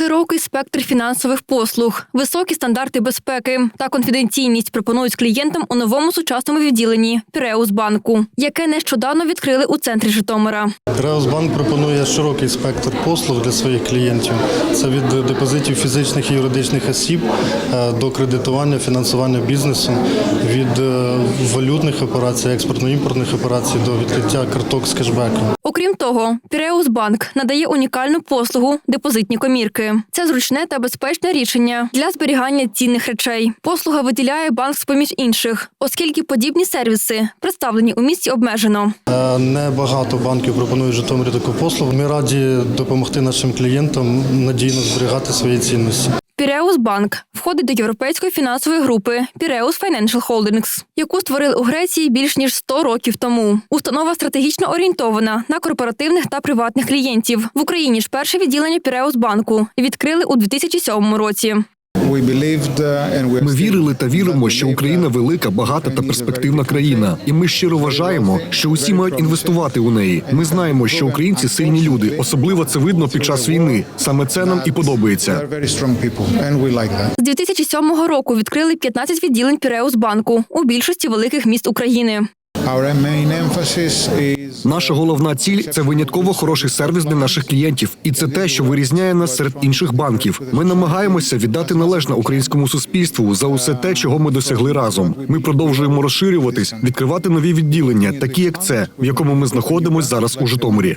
Широкий спектр фінансових послуг, високі стандарти безпеки та конфіденційність пропонують клієнтам у новому сучасному відділенні Піреус банку, яке нещодавно відкрили у центрі Житомира. Реусбанк пропонує широкий спектр послуг для своїх клієнтів. Це від депозитів фізичних і юридичних осіб е, до кредитування, фінансування бізнесу, від е, валютних операцій, експортно-імпортних операцій до відкриття карток з кешбеком. Окрім того, Піреус банк надає унікальну послугу депозитні комірки. Це зручне та безпечне рішення для зберігання цінних речей. Послуга виділяє банк з поміж інших, оскільки подібні сервіси представлені у місті обмежено. Е, Небагато банків пропонують Житомирі таку послугу. Ми раді допомогти нашим клієнтам надійно зберігати свої цінності. Піреус Банк входить до європейської фінансової групи Piraeus Financial Holdings, яку створили у Греції більш ніж 100 років тому. Установа стратегічно орієнтована на корпоративних та приватних клієнтів. В Україні ж перше відділення Піреус банку відкрили у 2007 році. Ми вірили та віримо, що Україна велика, багата та перспективна країна, і ми щиро вважаємо, що усі мають інвестувати у неї. Ми знаємо, що українці сильні люди, особливо це видно під час війни. Саме це нам і подобається. З 2007 року відкрили 15 відділень Піреус банку у більшості великих міст України. Наша головна ціль це винятково хороший сервіс для наших клієнтів, і це те, що вирізняє нас серед інших банків. Ми намагаємося віддати належне українському суспільству за усе те, чого ми досягли разом. Ми продовжуємо розширюватись, відкривати нові відділення, такі як це, в якому ми знаходимося зараз у Житомирі.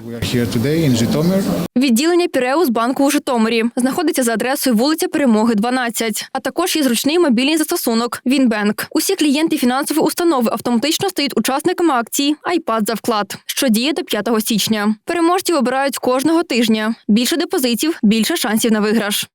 Відділення Піреус банку у Житомирі знаходиться за адресою вулиця Перемоги, 12. А також є зручний мобільний застосунок Вінбенк. Усі клієнти фінансової установи автоматично стають учасниками акції iPad за вклад, що діє до 5 січня. Переможців обирають кожного тижня. Більше депозитів, більше шансів на виграш.